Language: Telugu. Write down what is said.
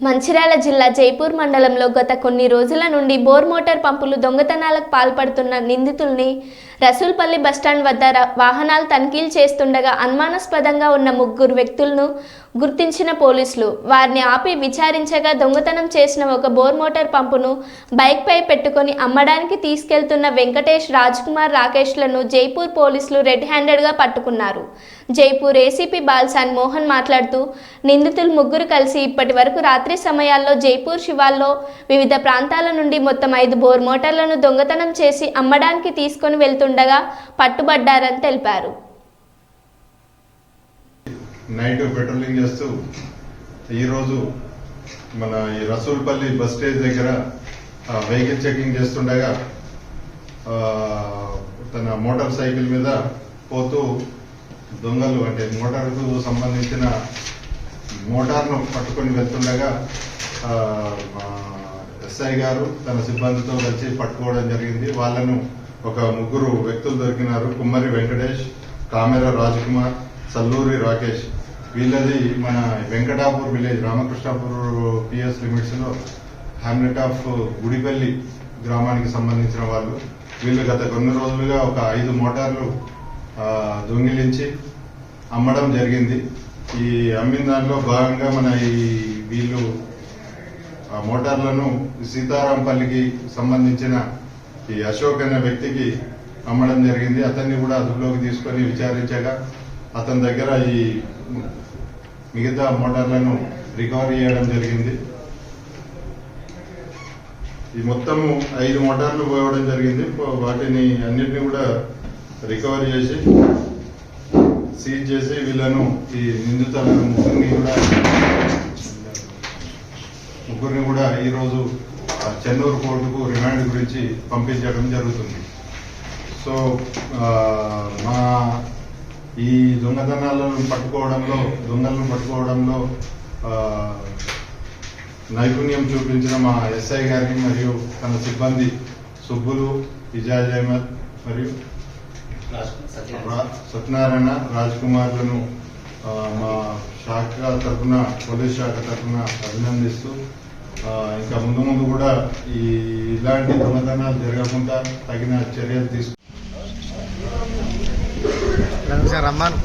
మంచిర్యాల జిల్లా జైపూర్ మండలంలో గత కొన్ని రోజుల నుండి బోర్ మోటార్ పంపులు దొంగతనాలకు పాల్పడుతున్న నిందితుల్ని రసూల్పల్లి బస్టాండ్ వద్ద వాహనాలు తనిఖీలు చేస్తుండగా అనుమానాస్పదంగా ఉన్న ముగ్గురు వ్యక్తులను గుర్తించిన పోలీసులు. వారిని ఆపి విచారించగా దొంగతనం చేసిన ఒక బోర్ మోటార్ పంపును బైక్పై పెట్టుకొని అమ్మడానికి తీసుకెళ్తున్న వెంకటేష్ రాజ్కుమార్ రాకేష్లను జైపూర్ పోలీసులు రెడ్ హ్యాండెడ్గా పట్టుకున్నారు. జైపూర్ ఏసీపీ బాల్సాన్ మోహన్ మాట్లాడుతూ నిందితులు ముగ్గురు కలిసి ఇప్పటి వరకు రాత్రి సమయాల్లో జైపూర్ శివాల్లో వివిధ ప్రాంతాల నుండి మొత్తం ఐదు బోర్ మోటార్లను దొంగతనం చేసి అమ్మడానికి తీసుకొని వెళ్తుండగా పట్టుబడ్డారని తెలిపారు. నైట్ పెట్రోలింగ్ చేస్తూ ఈరోజు మన ఈ రసూల్పల్లి బస్ స్టేజ్ దగ్గర వెహికల్ చెకింగ్ చేస్తుండగా తన మోటార్ సైకిల్ మీద పోతూ దొంగలు అంటే మోటార్కు సంబంధించిన మోటార్ను పట్టుకొని వెళ్తుండగా ఎస్ఐ గారు తన సిబ్బందితో కలిసి పట్టుకోవడం జరిగింది. వాళ్ళను ఒక ముగ్గురు వ్యక్తులు దొరికినారు. కుమ్మరి వెంకటేష్ కామెర రాజ్కుమార్ సల్లూరి రాకేష్. వీళ్ళది మన వెంకటాపూర్ విలేజ్ రామకృష్ణాపూర్ పిఎస్ లిమిట్స్లో హ్యామ్లెట్ ఆఫ్ గుడిపల్లి గ్రామానికి సంబంధించిన వాళ్ళు. వీళ్ళు గత కొన్ని రోజులుగా ఒక ఐదు మోటార్లు దొంగిలించి అమ్మడం జరిగింది. ఈ అమ్మిన దాంట్లో భాగంగా మన ఈ వీళ్ళు ఆ మోటార్లను సీతారాంపల్లికి సంబంధించిన ఈ అశోక్ అనే వ్యక్తికి అమ్మడం జరిగింది. అతన్ని కూడా అదుపులోకి తీసుకొని విచారించగా అతని దగ్గర ఈ మిగతా మోటార్లను రికవరీ చేయడం జరిగింది. ఈ మొత్తము ఐదు మోటార్లు పోవడం జరిగింది. వాటిని అన్నింటినీ కూడా రికవరీ చేసి సీజ్ చేసి వీళ్ళను ఈ నిందితులను ముగ్గురిని కూడా ముగ్గురిని కూడా ఈరోజు చెన్నూరు కోర్టుకు రిమాండ్ గురించి పంపించడం జరుగుతుంది. సో మా ఈ దొంగతనాలను పట్టుకోవడంలో దొంగలను పట్టుకోవడంలో నైపుణ్యం చూపించిన మా ఎస్ఐ గారిని మరియు తన సిబ్బంది సుబ్బులు ఇజాజ్ అహ్మద్ మరియు సత్యనారాయణ రాజ్ కుమార్లను ఆ, మా శాఖ తరఫున పోలీస్ శాఖ తరఫున అభినందిస్తూ ఇంకా ముందు ముందు కూడా ఈ ఇలాంటి దొంగతనాలు జరగకుండా తగిన చర్యలు తీసుకు రమ్మాను